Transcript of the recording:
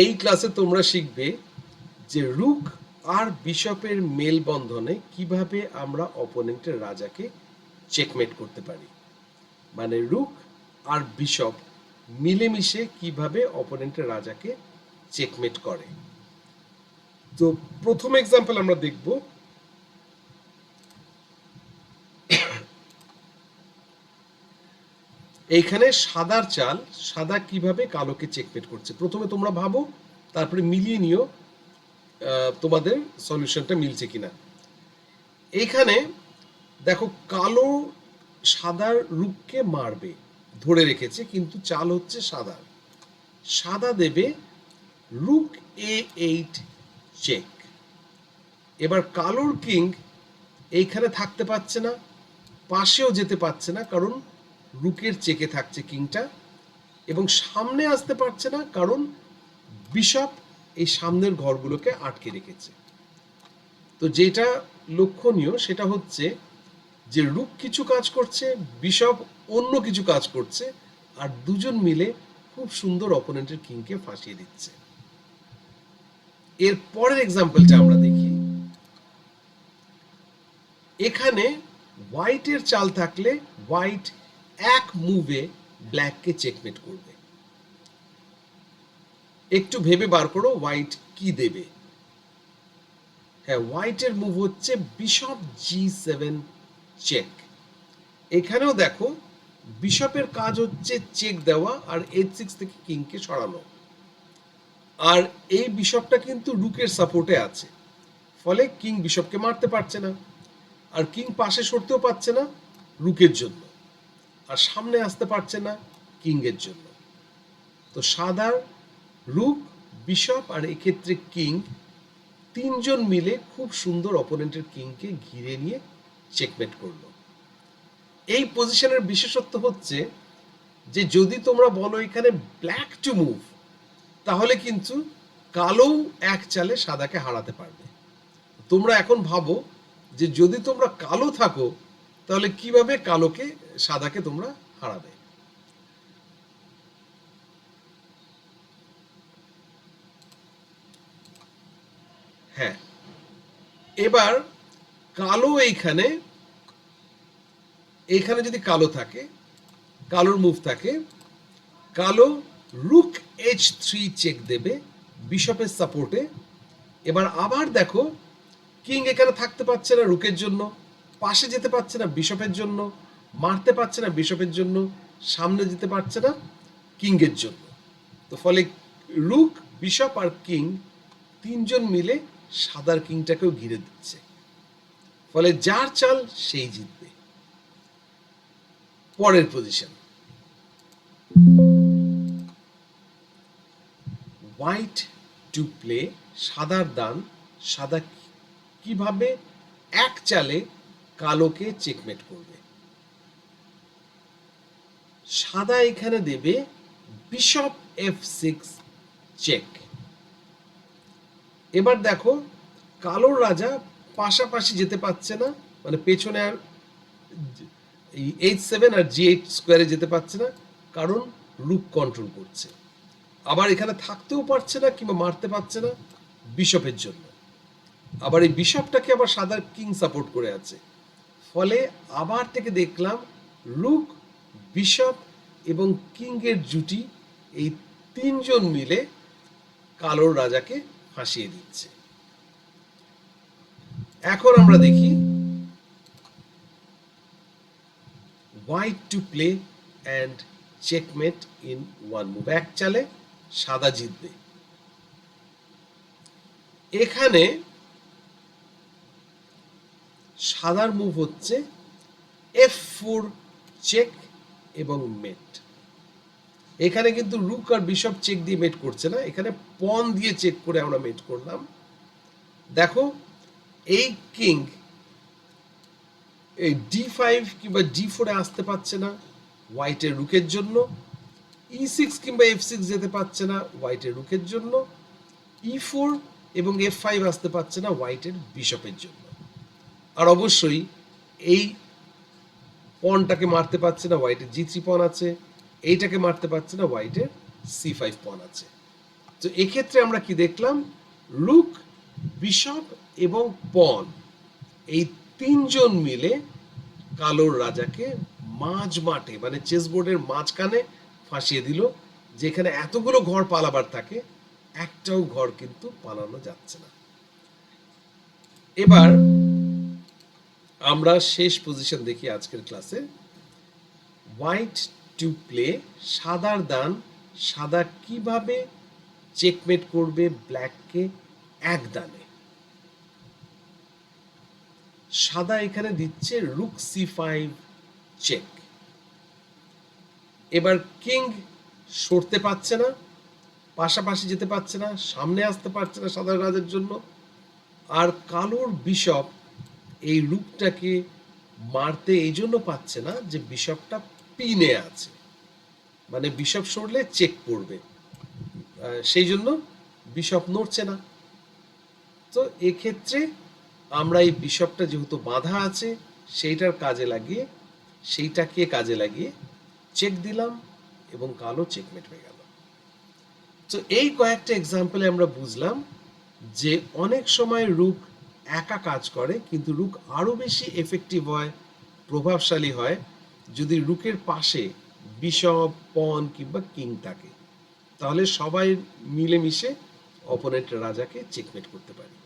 এই ক্লাসে তোমরা শিখবে যে রুক আর বিশপের মেলবন্ধনে কীভাবে আমরা অপোনেন্টের রাজাকে চেকমেট করতে পারি। মানে রুক আর বিশপ মিলেমিশে কীভাবে অপোনেন্টের রাজাকে চেকমেট করে। তো প্রথম এক্সাম্পল আমরা দেখব এইখানে সাদার চাল, সাদা কীভাবে কালোকে চেকমেট করছে? প্রথমে তোমরা ভাবো, তারপরে মিলিয়ে নিও তোমাদের সলিউশনটা মিলছে কিনা। এইখানে দেখো কালো সাদার রূপকে মারবে, ধরে রেখেছে, কিন্তু চাল হচ্ছে সাদা। সাদা দেবে রুক এ এইট চেক এবার কালোর কিং এইখানে থাকতে পারছে না, পাশেও যেতে পারছে না, কারণ রুকের চেকে থাকছে কিংটা এবং সামনে আসতে পারছে না কারণ বিশপ এই সামনের ঘরগুলোকে আটকে রেখেছে। তো যেটা লক্ষণীয় সেটা হচ্ছে যে রুক কিছু কাজ করছে, বিশপ অন্য কিছু কাজ করছে আর দুজন মিলে খুব সুন্দর অপোনেন্টের কিংকে ফাঁসিয়ে দিচ্ছে। এর পরের এক্সাম্পলটা আমরা দেখি। এখানে হোয়াইটের চাল থাকলে হোয়াইট এক মুভে ব্ল্যাককে চেকমেট করবে। একটু ভেবে বার করো হোয়াইট কি দেবে? হ্যাঁ হোয়াইটের মুভ হচ্ছে বিশপ জি সেভেন চেক এখানেও দেখো বিশপের কাজ হচ্ছে চেক দেওয়া আর এইচ সিক্স থেকে কিংকে সরানো। আর এই বিশপটা কিন্তু রুকের সাপোর্টে আছে। ফলে কিং বিশপকে মারতে পারছে না। আর কিং পাশে সরতেও পারছে না রুকের জন্য। আর সামনে আসতে পারছে না কিংয়ের জন্য। তো সাদার রুক বিশপ আর এক্ষেত্রে কিং তিনজন মিলে খুব সুন্দর অপোনেন্টের কিংকে ঘিরে নিয়ে চেকমেট করল। এই পজিশনের বিশেষত্ব হচ্ছে যে যদি তোমরা বলো এখানে ব্ল্যাক টু মুভ তাহলে কিন্তু কালো এক চালে সাদাকে হারাতে পারবে। তোমরা এখন ভাবো যে যদি তোমরা কালো থাকো তাহলে কীভাবে কালোকে সাদাকে তোমরা হারাবে? হ্যাঁ এবার কালো এইখানে এইখানে যদি কালো থাকে, কালোর মুভ থাকে, কালো রুক এইচ থ্রি চেক দেবে বিশপের সাপোর্টে। এবার আবার দেখো, কিং এখানে থাকতে পারছে না রুকের জন্য। পাশে যেতে পারছে না বিশপের জন্য, মারতে পারছে না বিশপের জন্য, সামনে যেতে পারছে না কিংয়ের জন্য। তো ফলে রুক বিশপ আর কিং তিনজন মিলে সাদার কিংটাকেও ঘিরে দিচ্ছে। ফলে যার চাল সেই জিতবে। পরের পজিশন হোয়াইট টু প্লে সাদার দান, সাদা কীভাবে এক চালে কালোকে চেকমেট করবে। সাদা এখানে দেবে বিশপ এফ সিক্স চেক এবার দেখো কালোর রাজা পাশাপাশি যেতে পারছে না মানে পেছনে আর এইচ সেভেন আর জি এইট স্কোয়ারে যেতে পারছে না, কারণ রুক কন্ট্রোল করছে। আবার এখানে থাকতেও পারছে না কিংবা মারতে পারছে না বিশপের জন্য। আবার এই বিশপটাকে আবার সাদা কিং সাপোর্ট করে আছে। ফলে আবার থেকে দেখলাম রুক বিশপ এবং কিংয়ের জুটি এই তিনজন মিলে কালোর রাজাকে ফাঁসিয়ে দিচ্ছে। এখন আমরা দেখি white to play and checkmate in one move এক চালে সাদা জিতবে। এখানে সাদার মুভ হচ্ছে এফ ফোর চেক এবং মেট এখানে কিন্তু রুক আর বিশপ চেক দিয়ে মেট করছে না, এখানে পন দিয়ে চেক করে আমরা মেট করলাম। দেখো, এই কিং এই ডি ফাইভ কিংবা ডি ফোরে আসতে পারছে না হোয়াইটের রুকের জন্য। ই সিক্স কিংবা এফ সিক্স যেতে পারছে না হোয়াইটের রুকের জন্য। ই ফোর এবং এফ ফাইভ আসতে পারছে না হোয়াইটের বিশপের জন্য। আর অবশ্যই এই পনটাকে মারতে পারছে না হোয়াইটের জি থ্রি পন আছে, এইটাকে মারতে পারছে না হোয়াইটের সি ফাইভ পন আছে। তো এক্ষেত্রে আমরা কি দেখলাম? রুক বিশপ এবং পন এই তিনজন মিলে কালোর রাজাকে মাঝ মাঠে মানে চেস বোর্ডের মাঝখানে ফাঁসিয়ে দিল, যেখানে এতগুলো ঘর পালাবার থাকে, একটাও ঘর কিন্তু পালানো যাচ্ছে না। এবার আমরা শেষ পজিশন দেখি আজকের ক্লাসে হোয়াইট টু প্লে সাদার দান, সাদা কীভাবে চেকমেট করবে ব্ল্যাককে এক দানে। সাদা এখানে দিচ্ছে রুক সি ফাইভ চেক এবার কিং সরতে পারছে না, পাশাপাশি যেতে পারছে না, সামনে আসতে পারছে না সাদা রাজের জন্য। আর কালোর বিশপ এই রূপটাকে মারতে এই জন্য পাচ্ছে না যে বিশপটা পিনে আছে। মানে বিশপ সরলে চেক পড়বে। সেই জন্য বিশপ নড়ছে না। তো এক্ষেত্রে আমরা এই বিশপটা যেহেতু বাঁধা আছে, সেইটার কাজে লাগিয়ে, সেইটাকে কাজে লাগিয়ে চেক দিলাম এবং কালো চেকমেট হয়ে গেল। তো এই কয়েকটা এক্সাম্পলে আমরা বুঝলাম যে অনেক সময় রুক একা কাজ করে, কিন্তু রুক আরও বেশি এফেক্টিভ হয়, প্রভাবশালী হয় যদি রুকের পাশে বিষব পন কিংবা কিং থাকে। তাহলে সবাই মিলেমিশে অপোনেন্ট রাজাকে চেকমেট করতে পারি।